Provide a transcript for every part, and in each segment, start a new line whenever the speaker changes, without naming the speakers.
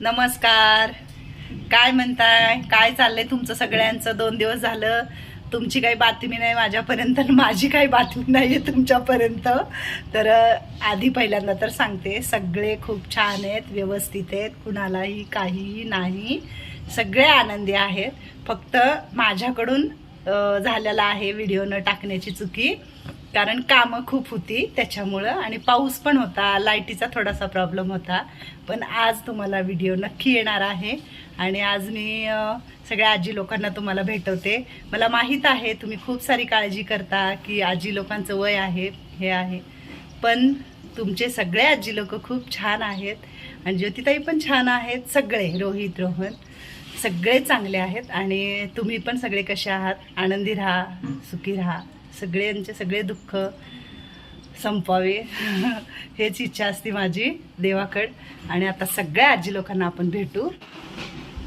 नमस्कार. काय म्हणताय? काय चाललंय तुमचं सगळ्यांचं? दोन दिवस झालं. तुमची काही बातमी नाही माझ्यापर्यंत आणि माझी काही बातमी नाही आहे तुमच्यापर्यंत. तर आधी पहिल्यांदा तर सांगते सगळे खूप छान आहेत व्यवस्थित आहेत. कुणालाही काहीही नाही. सगळे आनंदी आहेत. फक्त माझ्याकडून झालेला आहे व्हिडिओ न टाकण्याची चुकी. कारण कामं खूप होती त्याच्यामुळं. आणि पाऊस पण होता लाईटीचा थोडासा प्रॉब्लेम होता. पण आज तुम्हाला व्हिडिओ नक्की येणार आहे. आणि आज मी सगळ्या आजी लोकांना तुम्हाला भेटवते. मला माहीत आहे तुम्ही खूप सारी काळजी करता की आजी लोकांचं वय आहे हे आहे. पण तुमचे सगळे आजी लोक खूप छान आहेत. आणि ज्योतिताई पण छान आहेत सगळे रोहित रोहन सगळे चांगले आहेत. आणि तुम्ही पण सगळे कसे आहात? आनंदी राहा सुखी राहा. सगळ्यांचे सगळे दुःख संपावे हेच इच्छा असते माझी देवाकड. आणि आता सगळ्या आजी लोकांना आपण भेटू.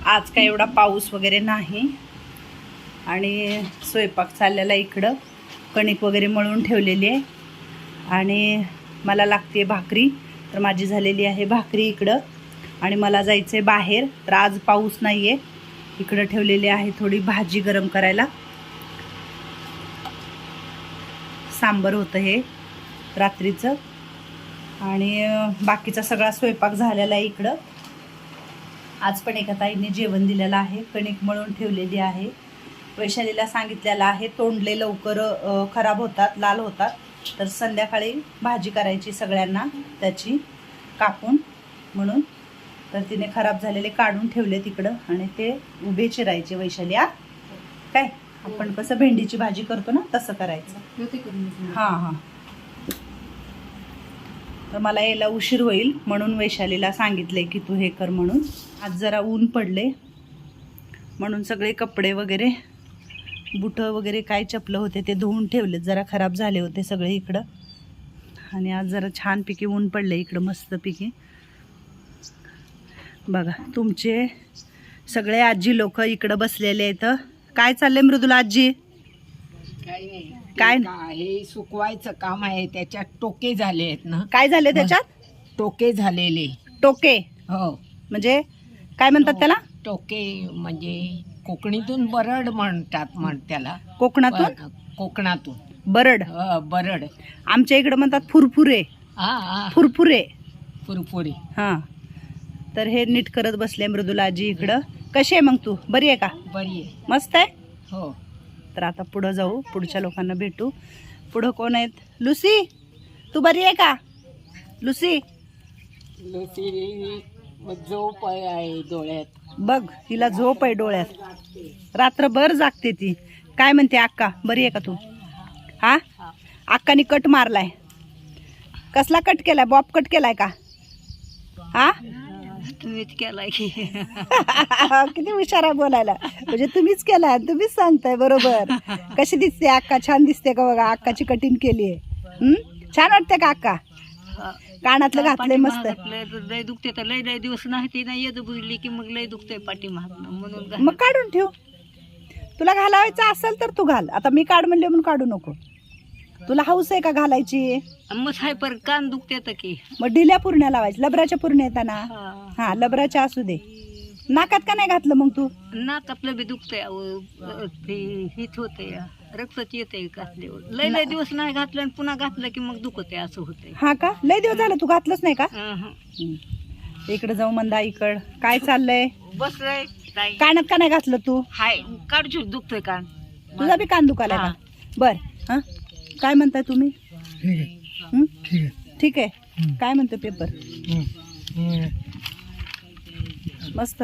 आज काय एवढा पाऊस वगैरे नाही. आणि स्वयंपाक चाललेला इकडं. कणिक वगैरे मळून ठेवलेली आहे. आणि मला लागते भाकरी. तर माझी झालेली आहे भाकरी इकडं. आणि मला जायचं आहे बाहेर. तर आज पाऊस नाही आहे इकडं ठेवलेली आहे थोडी भाजी गरम करायला. सांबर होतं हे रात्रीचं. आणि बाकीचा सगळा स्वयंपाक झालेला आहे इकडं. आज पण एका ताईने जेवण दिलेलं आहे कणिक मळून ठेवलेली आहे. वैशालीला सांगितलेलं आहे तोंडले लवकर खराब होतात लाल होतात. तर संध्याकाळी भाजी करायची सगळ्यांना त्याची कापून म्हणून. तर तिने खराब झालेले काढून ठेवले तिकडं आणि ते उभे चिरायचे वैशाली आ काय? आपण कसं भेंडीची भाजी करतो ना तसं करायचं. हां हां. तर मला यायला उशीर होईल म्हणून वैशालीला सांगितले की तू हे कर म्हणून. आज जरा ऊन पडले म्हणून सगळे कपडे वगैरे बुटं वगैरे काय चपलं होते ते धुवून ठेवलेत. जरा खराब झाले होते सगळे इकडं. आणि आज जरा छानपैकी ऊन पडले इकडं मस्तपैकी. बघा तुमचे सगळे आजी लोक इकडं बसलेले आहेत. काय चाललंय मृदुला आजी?
काही नाही.
काय?
ते का- हे सुकवायचं काम आहे त्याच्यात टोके झाले आहेत ना.
काय झाले त्याच्यात?
टोके झालेले.
टोके?
हो.
म्हणजे काय म्हणतात त्याला?
टोके म्हणजे कोकणीतून बरड म्हणतात म्हण त्याला.
कोकणातून?
पण कोकणातून.
बरड.
हो, बरड.
आमच्या इकडे म्हणतात फुरफुरे.
हा हा.
फुरफुरे.
पुरपुरी
हां. तर हे नीट करत बसले मृदुला आजी इकडं. कशी आहे मग तू? बरी आहे का?
बरी आहे.
मस्त आहे?
हो.
तर आता पुढं जाऊ. पुढच्या लोकांना भेटू. पुढं कोण आहेत? लुसी? तू बरी आहे का? लुसी?
लुसी झोप आहे डोळ्यात.
बघ हिला झोप आहे डोळ्यात. रात्रभर जागते ती. काय म्हणते अक्का? बरी आहे का तू? हा? अक्कानी कट मारलाय. कसला कट केलाय? बॉब कट केलाय का? हा?
तुम्हीच केलाय की.
किती हुशार आहे बोलायला. म्हणजे तुम्हीच केलाय तुम्हीच सांगताय बरोबर. कशी दिसते अक्का? छान दिसते का बघा? अक्काची कटिंग केली आहे. छान वाटते का अक्का? कानातलं घातलंय मस्त.
लय दुखते तर लय लय दिवस नाही ते नाही येत बुजली की मग लय दुखते पाठी म्हणून
मग काढून ठेव. तुला घालावायचं असेल तर तू घाल. आता मी काढ म्हणले म्हणून काढू नको. तुला हाऊस आहे का घालायची?
मग हाय पर कान दुखते तर की.
मग डिल्या पूर्ण्या लावायची लबराच्या पूर्ण येताना.
हा.
लबराच्या असू दे. नाकात का नाही घातलं मग तू?
नाक आपलं बी दुखतंय अहो. ते हिच होते रक्तच येते घातल्यावर. लय लय दिवस नाही घातलं आणि पुन्हा घातलं की मग दुखते असं होतंय.
हा का? लय दिवस झालं तू घातलंच नाही का?
अहं.
इकडे जाऊ मंदा इकड. काय चाललंय?
बसलंय ताई.
कानात का नाही घातलं तू?
हाय काढू दुखतोय कान.
तुझा बी कान दुखायला का? बर हा? काय म्हणताय तुम्ही? हं? ठीक आहे. काय म्हणतो पेपर मस्त.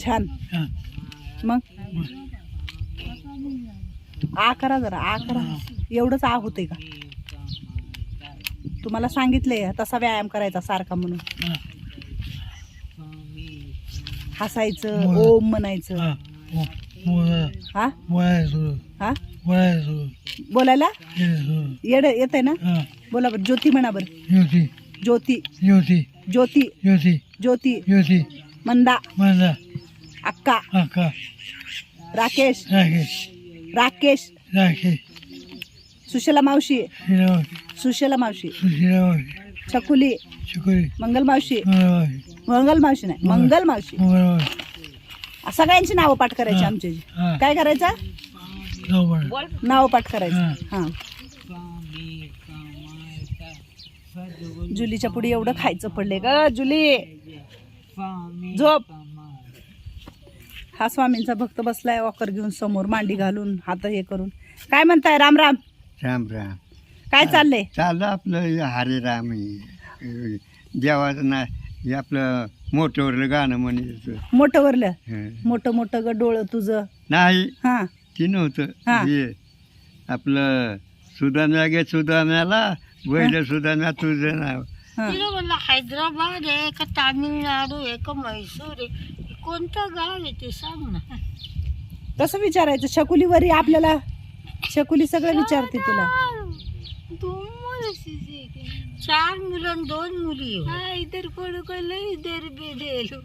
छान. मग? आ करा जरा आ करा. एवढंच आ होते का? तुम्हाला सांगितलंय तसा व्यायाम करायचा सारखा म्हणून. हसायचं ओम म्हणायचं. हा. हा बोलायला? येड येत आहे ना बोला बरं ज्योती म्हणा बरं. ज्योती.
ज्योती.
ज्योती.
ज्योती.
ज्योती.
ज्योती.
मंदा.
माझा
अक्का.
आका
राकेश.
राकेश.
राकेश.
राकेश.
सुशला मावशी. सुशला मावशी.
सुशिरावती
छकुली.
शुकुरी
मंगल मावशी. मंगल मावशी. नाही मंगल. मावशी. सगळ्यांची नावं पाठ करायची आमची. काय करायचं? नाव पाठ. करायचं. हा. जुलीच्या पुढे एवढं खायचं पडले ग जुली. झोप. हा स्वामींचा भक्त बसलाय वॉकर घेऊन समोर मांडी घालून हात हे करून. काय म्हणताय राम राम?
राम राम.
काय चाललंय?
चाललं आपलं हरे राम. देवाचं ना हे आपलं मोठंवरलं गाणं म्हणायचं
मोठं वरलं. मोठं मोठं ग डोळं तुझं.
नाही
हा.
ते नव्हतं.
हे
आपलं सुदाम्या गे सुदाम्याला बैल सुदाम्या तुझं नाव
हा.
म्हणलं हैदराबाद आहे का तामिळनाडू आहे का म्हैसूर आहे? कोणतं गाव आहे ते सांग ना.
कसं विचारायचं? शकुलीवरी आपल्याला शकुली सगळं विचारते तिला.
चार मुलं आणि दोन मुली इधर पडू इधर बेदेलो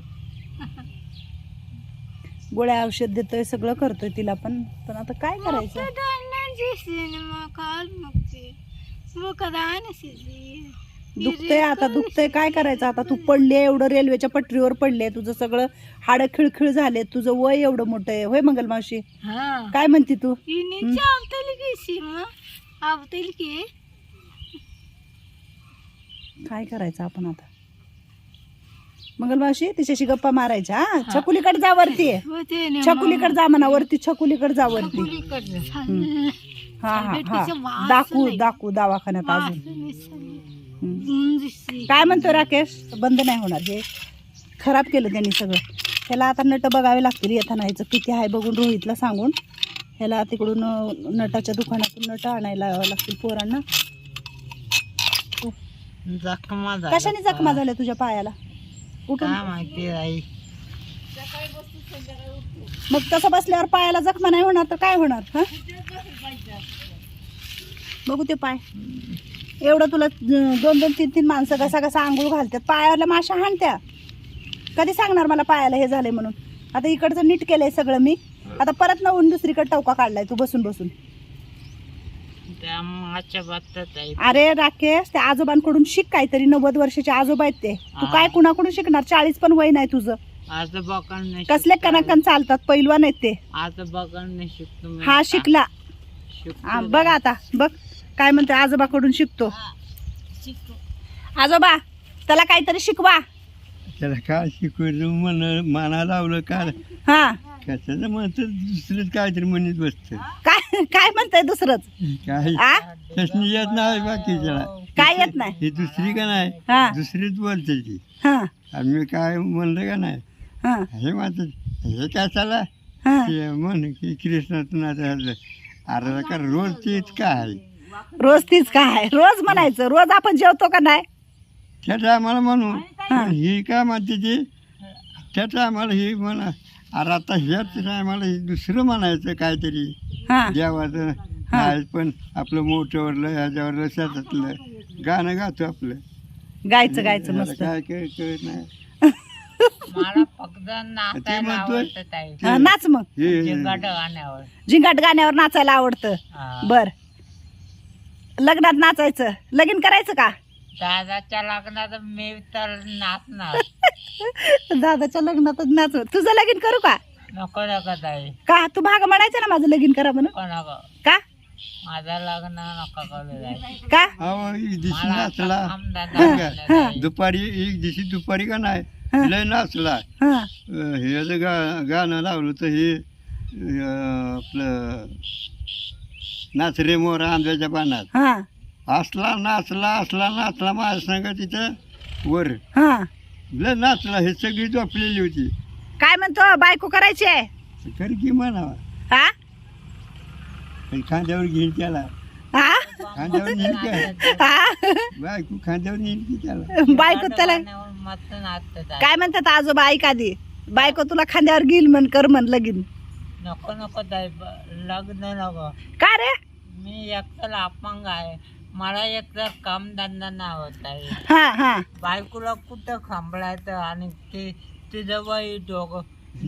गोळ्या औषध देतोय सगळं करतोय तिला पण. पण आता काय करायचं?
सिनेमा काल मग.
दुखतंय आता दुखतंय. काय करायचं आता? तू पडले एवढं रेल्वेच्या पटरीवर पडले तुझं सगळं हाड खिळखिळ झाले. तुझं वय एवढं मोठं आहे. होय मंगल मावशी?
हा.
काय म्हणते तू? काय करायचं आपण आता? मंगल मावशी तिच्याशी गप्पा मारायच्या हा? छकुलीकडे जा वरती. छकुलीकडे जा म्हणा वरती छकुलीकडे जा वरती. हा हा हा.
वास
दाखवू. दाखवू दवाखान्यात अजून. काय म्हणतो राकेश? बंद नाही होणार. हे खराब केलं त्यांनी सगळं. ह्याला आता नट बघावे लागतील येताना ह्याचं किती आहे बघून रोहितला सांगून. ह्याला तिकडून नटाच्या दुकानातून नट आणायला लागतील पोरांना.
जखमा
कशाने जखमा झाल्या तुझ्या पायाला? उठून.
माहिती आई.
मग तसं बसल्यावर पायाला जखमा नाही होणार तर काय होणार हा? बघू ते पाय. एवढं तुला दोन दोन तीन तीन माणसं कसा कसा आंघोळ घालतात पायाला माशा हाणत्या. कधी सांगणार मला पायाला हे झालंय म्हणून? आता इकडचं नीट केलंय सगळं मी. आता परत नवून दुसरीकडे टवका काढलाय तू बसून बसून. अरे राकेश त्या आजोबांकडून शिक काहीतरी. नव्वद वर्षाचे आजोबा आहेत ते. तू. काय कुणाकडून शिकणार? चाळीस पण वय नाही तुझं.
आज बघण नाही
कसले कनाकन चालतात? पैलवान आहेत ते.
नाही शिकतो मी.
हा शिकला.
शिकतो.
हा, बघ आता बघ. काय म्हणते आजोबाकडून शिकतो.
शिकतो.
आजोबा त्याला काहीतरी शिकवा.
त्याला काय शिकवायचं मन माना लावलं काय?
हा.
कशाचं म्हणतं दुसरंच काहीतरी म्हणत बसतं
काय काय म्हणताय दुसरंच?
काय?
आ?
येत नाही बाकीच्याला
काय येत नाही?
ही दुसरी का नाही?
हा.
दुसरीच बोलते ती.
हा.
आणि मी काय म्हणलं का नाही?
हा.
हे म्हणतात हे काय चाला
हा.
ते म्हण की कृष्णाचं नातं अरे का रोज तेच काय आहे?
रोज तीच काय रोज म्हणायचं. रोज आपण जेवतो का नाही?
त्याचं आम्हाला म्हणू. पण ही काय म्हणते ती? त्याचं आम्हाला ही म्हणा. अरे आता ह्याच आम्हाला हे दुसरं म्हणायचं काहीतरी.
हा.
देवाचं पण आपलं मोठंवरलं ह्याच्यावरलं शेतातलं गाणं गातो आपलं.
गायचं गायचं मस्त.
काय काय कळत नाही.
मला नाचायला आवडत
हा, नाच मग.
जिंगाट गाण्यावर.
झिंगाट गाण्यावर नाचायला आवडतं.
हा.
बर. लग्नात नाचायचं. लगीन करायचं का?
दादाच्या लग्नात मी तर नाचणार.
दादाच्या लग्नातच नाच तुझं लगीन करू का?
नको नको ताई.
का? तू भाग म्हणायचं ना माझं लगीन करा म्हणून. का?
माझं लग्न नको करू
का?
अहो एक दिवशी
मला
नाचला.
आमदार.
दुपारी एक दिवशी दुपारी का नाही. लय नाचला
हा.
हे जे गा गाणं लावलं तर हे अं, आपलं नाच रे मोर आंब्याच्या पानात.
हा.
असला नाचला असला नाचला माझ्या संग तिथं वर.
हा.
लय नाचला हे सगळी झोपलेली होती.
काय म्हणतो? बायको करायची आहे?
खरं की म्हणावा.
हा?
पण खांद्यावर घेईन त्याला.
हा?
खांद्यावर नेईन काय
हा?
बायको खांद्यावर नेईन की त्याला.
बायको त्याला काय म्हणतात आजोबा ऐक आधी. बायको तुला खांद्यावर घेईल म्हण कर म्हण लगीन.
नको नको ब- लग्न नको.
का रे?
मी एकतर अपंग आहे. मला एकतर कामधंदा नाही. होत आहे
हा हा.
बायकोला कुठं खांबळायचं आणि ते तिचं वय डोकं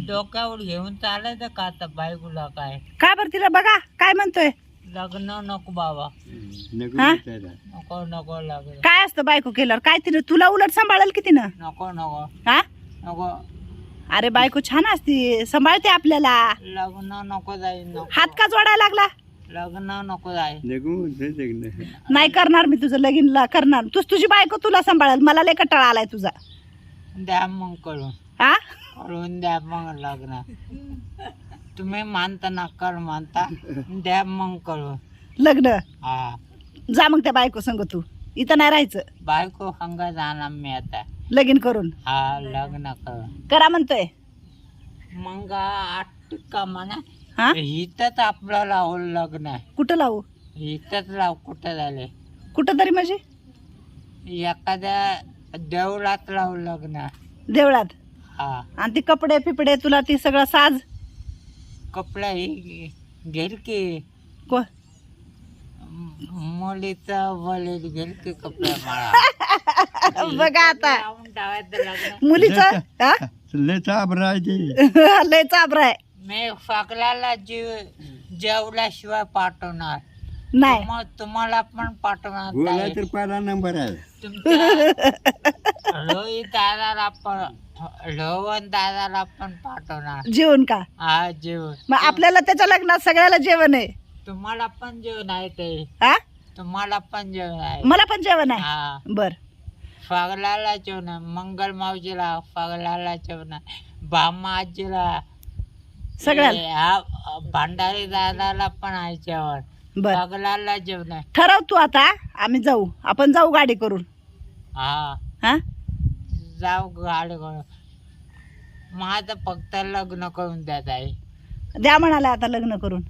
डोक्यावर घेऊन चालायचं का आता बायकोला काय?
काय बरं तिला बघा काय म्हणतोय?
लग्न नको बाबा.
नको
हा?
नको नको लग्न.
काय असतं बायको केल्यावर? काय तिने तुला उलट सांभाळेल की तिनं?
नको नको.
हा?
नको.
अरे बायको छान असते सांभाळते आपल्याला.
लग्न नको जाईल नको.
हात का जोडायला लागला?
लग्न नको
म्हणतोय लग्न.
नाही करणार मी तुझं लगीन ला- करणार. तूच तुझी बायको तुला सांभाळेल. मला लय कटाळा आलाय तुझा.
द्या मग करून.
हा?
करून द्या मग लग्न. तुम्ही मानता ना कर मानता. द्या मग करून.
लग्न?
हा.
जा मग त्या बायको संग तू. इथं नाही राहायचं.
बायको हंगा जाणार मी आता.
लगीन करून.
हा लग्न करून.
करा म्हणतोय.
मग आठ का म्हणा.
हा?
इथंच आपलं लावू लग्न.
कुठं लावू?
इथंच लाव कुठं झाले?
कुठं तरी म्हणजे?
एखाद्या देवळात लावू लग्न.
देवळात.
हा.
आणि ती कपडे पिपडे तुला ती सगळं साज?
कपडा ही घेल की?
को
मुलीचा वलीत घेल की कपडा मला
बघा आता.
लावून
मुलीचं हा?
लय चाबरा आहे ते.
लय चाबरा आहे.
मी फाकल्याला जीव जेवल्याशिवाय पाठवणार.
नाही.
तुम- तुम्हाला पण पाठवणार
बोला. तर पहिला नंबर आहे.
तुमच्या रोहित दादाला पण रोहन दादाला पण पाठवणार.
जेवण का?
हा जेवण.
मग आपल्याला त्याच्या लग्नात सगळ्याला जेवण आहे.
तुम्हाला पण जेवण आहे ते.
हा?
तुम्हाला पण जेवण आहे.
मला पण जेवण आहे?
हा.
बर.
फागलाला जेवण आहे. मंगल मावजीला फागलाला जेवण आहे. भामा आजीला.
सगळ्याला?
हे, हा, भांडारी दादाला पण आहे जेवण.
बर.
जेवण. आहे.
ठरव तू आता आम्ही जाऊ. आपण जाऊ गाडी करून.
हा.
हा?
जाऊ गाडी करून. माझं फक्त लग्न करून द्यात आहे
द्या म्हणाला आता लग्न करून.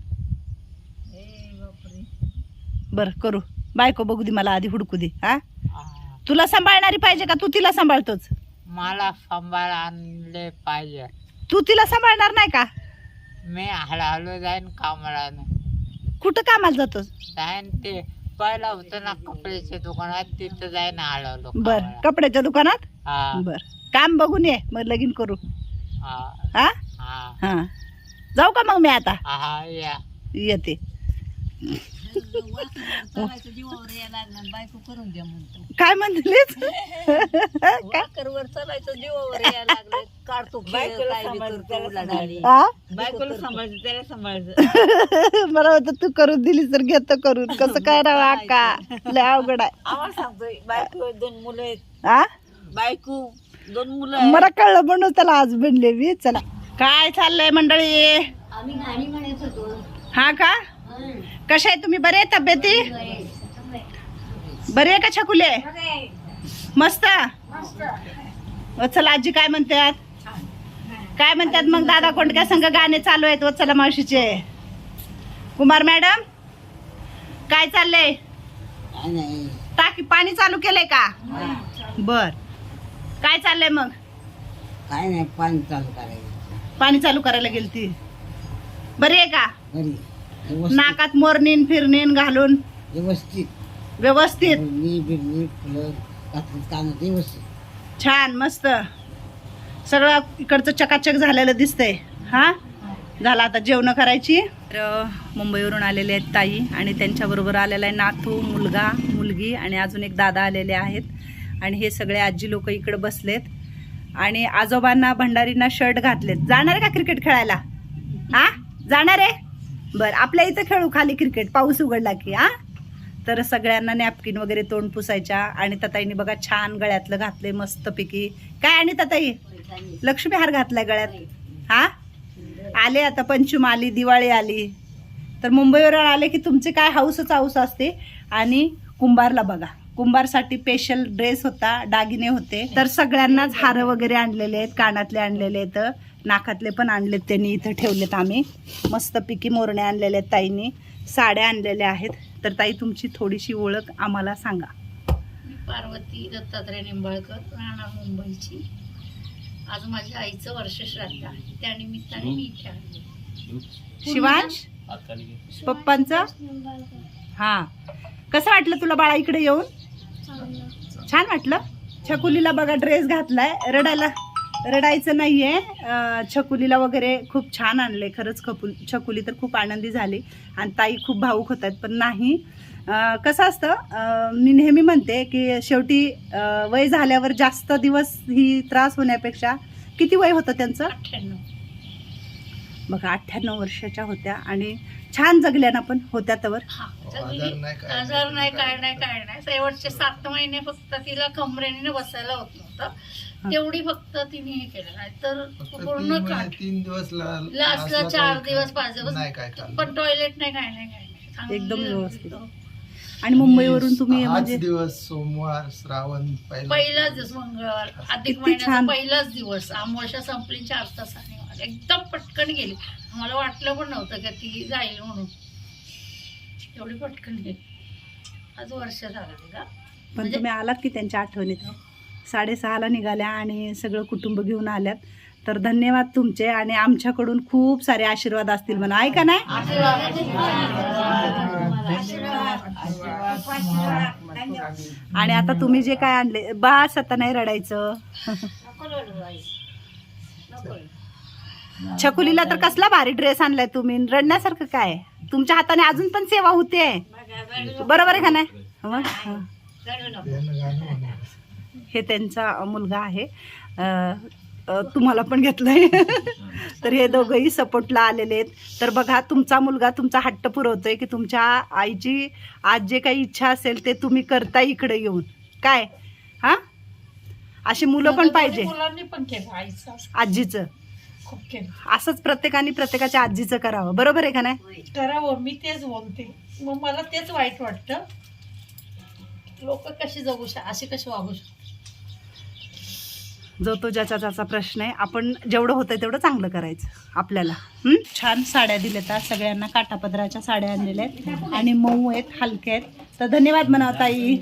बर करू. बायको बघू दे मला आधी हुडकू दे हा?
हा.
तुला सांभाळणारी पाहिजे का? तू तिला सांभाळतोच.
मला सांभाळ आणले पाहिजे.
तू तिला सांभाळणार नाही का?
मी हळूहळू जाईन कामाला.
कुठं कामाला जातोस
जाईन ते पहिलं होतं ना कपड्याच्या दुकानात तिथं जाईन हळूहळू
बर
कामाला.
कपड्याच्या दुकानात?
हा.
बर. काम बघून ये मग लगीन करू.
हा.
हा?
हा.
हा. जाऊ का मग मी आता?
हा या.
येते.
जीवावर यायला लागलं. बायको करून द्या म्हणतो
काय म्हणतेस
वाकरवर चालायचं जीवावर यायला लागलं काढतो बायकोला
हा
बायकोला सांभाळायचं त्याला सांभाळायचं
मला वाटतं तू करून दिली तर घेतो करून. कसं काय राव अक्का लय अवघड आहे.
आम्हाला सांगतोय बायको दोन मुलं आहेत.
हा
बायको दोन मुलं आहेत.
मला कळलं म्हणून त्याला आज बनले मी. चला. काय चाललंय मंडळी?
आम्ही गाणी म्हणत होतो.
हा का? कशा आहे तुम्ही? बरे तब्येती? बरे आहे का छकुले? मस्त? व चला आजी काय म्हणतात? काय म्हणतात मग दादा कोणत्या संघ गाणे चालू आहेत व चला मावशीचे? कुमार मॅडम काय चाललंय? टाकी पाणी चालू केलंय का? बर. काय चाललंय मग?
काय नाही पाणी चालू करायचं
पाणी चालू करायला गेली ती बरी आहे का?
घरी
नाकात मोरणीन फिरणीन घालून.
व्यवस्थित.
व्यवस्थित.
बिरणी फुलं घातली कान व्यवस्थित.
छान मस्त. सगळं इकडचं चकाचक झालेलं दिसतंय. हा? झालं आता जेवण करायची. तर मुंबईवरून आलेले आहेत ताई आणि त्यांच्याबरोबर आलेला आहे नातू मुलगा मुलगी आणि अजून एक दादा आलेले आहेत. आणि हे सगळे आजी लोक इकडे बसलेत. आणि आजोबांना भंडारींना शर्ट घातलेत. जाणार आहे का क्रिकेट खेळायला? हा? जाणार आहे? बरं आपल्या इथं खेळू खाली क्रिकेट पाऊस उघडला की हा? तर सगळ्यांना नॅपकिन वगैरे तोंड पुसायच्या आणि तताईने बघा छान गळ्यातलं घातलंय मस्तपैकी. काय आणि तताई? लक्ष्मी हार घातलाय गळ्यात. हा? आले आता पंचम आली दिवाळी आली. तर मुंबईवर आले की तुमचे काय हाऊसच हाऊस असते. आणि कुंभारला बघा. कुंभारसाठी स्पेशल ड्रेस होता दागिने होते. तर सगळ्यांनाच हार वगैरे आणलेले आहेत कानातले आणलेले आहेत. नाकातले पण आणलेत त्यांनी इथं ठेवलेत आम्ही. मस्तपैकी मोरणे आणलेले आहेत ताईंनी. साड्या आणलेल्या आहेत. तर ताई तुमची थोडीशी ओळख आम्हाला सांगा.
पार्वती दत्तात्रय निंबाळकर राहणार मुंबईची. आज माझ्या आईचं वर्ष श्राद्ध. आहे त्या निमित्ताने मी इथे आले.
शिवांश? पप्पांचं? हा. कसं वाटलं तुला बाळा इकडे येऊन? छान वाटलं? छकुलीला बघा ड्रेस घातलाय. रडायला. रडायचं नाहीये. अं, छकुलीला वगैरे खूप छान आणले. खरंच खपू छकुली तर खूप आनंदी झाली आणि ताई खूप भाऊक होतात पण नाही. कसं असतं मी नेहमी म्हणते की शेवटी वय झाल्यावर जास्त दिवस ही त्रास होण्यापेक्षा किती वय होतं त्यांचं?
अठ्ठ्याण्णव.
बघा अठ्ठ्याण्णव वर्षाच्या होत्या आणि छान जगल्या ना पण होत्या तवर.
हा
आजार नाही, काय
आजार
नाही.
काय नाही काय नाही. शेवटचे सात महिने फक्त तिला कमरेने बसायला होत नव्हतं. तेवढी फक्त तिने हे केलं नाही तर
फक्त
पूर्ण
तीन महिने-
काट
तीन दिवस ला-
लास्टला
लास्टला
चार
काही
दिवस पाच दिवस.
नाही काय खाल्लं.
पण टॉयलेट नाही काय नाही काय नाही. चांगली
एकदम व्यवस्थित.
तो.
आणि मुंबईवरून तुम्ही म्हणजे
दिवस सोमवार श्रावण पहिला
पहिलाच दिवस मंगळवार. अधिक
किती
महिन्याचा
छान.
पहिलाच दिवस. अमावस्या संपली चार तासाने. एकदम पटकन गेली. आम्हाला वाटलं पण नव्हतं का ती जाईल म्हणून. एवढी पटकन गेली. आज वर्ष झालं तिला
पण
म्हणजे
तुम्ही आलात की त्यांच्या आठवणीत. साडेसहाला निघाल्या आणि सगळं कुटुंब घेऊन आल्यात. तर धन्यवाद तुमचे आणि आमच्याकडून खूप सारे आशीर्वाद असतील म्हणा. ऐका नाही? आणि आता तुम्ही जे काय आणले बास आता नाही रडायचं. छकुलीला तर कसला भारी ड्रेस आणलाय तुम्ही. रडण्यासारखं काय? तुमच्या हाताने अजून पण सेवा होते. बरोबर आहे का नाही? हा. हे. त्यांचा मुलगा आहे. तुम्हाला पण घेतलंय. तर हे दोघंही सपोर्टला आलेले आहेत. तर बघा तुमचा मुलगा तुमचा हट्ट पुरवतोय की तुमच्या आईची आज जे काही इच्छा असेल ते तुम्ही करता इकडे येऊन. काय? हा? अशी मुलं पण पाहिजे. आजीचं.
खूप केलं
असंच प्रत्येकाने प्रत्येकाच्या आजीचं करावं. बरोबर आहे का नाही?
करावं. मी तेच बोलते. मग मला तेच वाईट वाटतं. लोक कशी जगू शक अशी कशी वागू शकतात?
जो तो ज्याचा त्याचा प्रश्न आहे आपण जेवढं होतं तेवढं चांगलं करायचं आपल्याला. हं? छान साड्या दिल्यात आज सगळ्यांना काठापदराच्या साड्या आणलेल्या आहेत. आणि मऊ आहेत हलक्या आहेत. तर धन्यवाद म्हणावं ताई.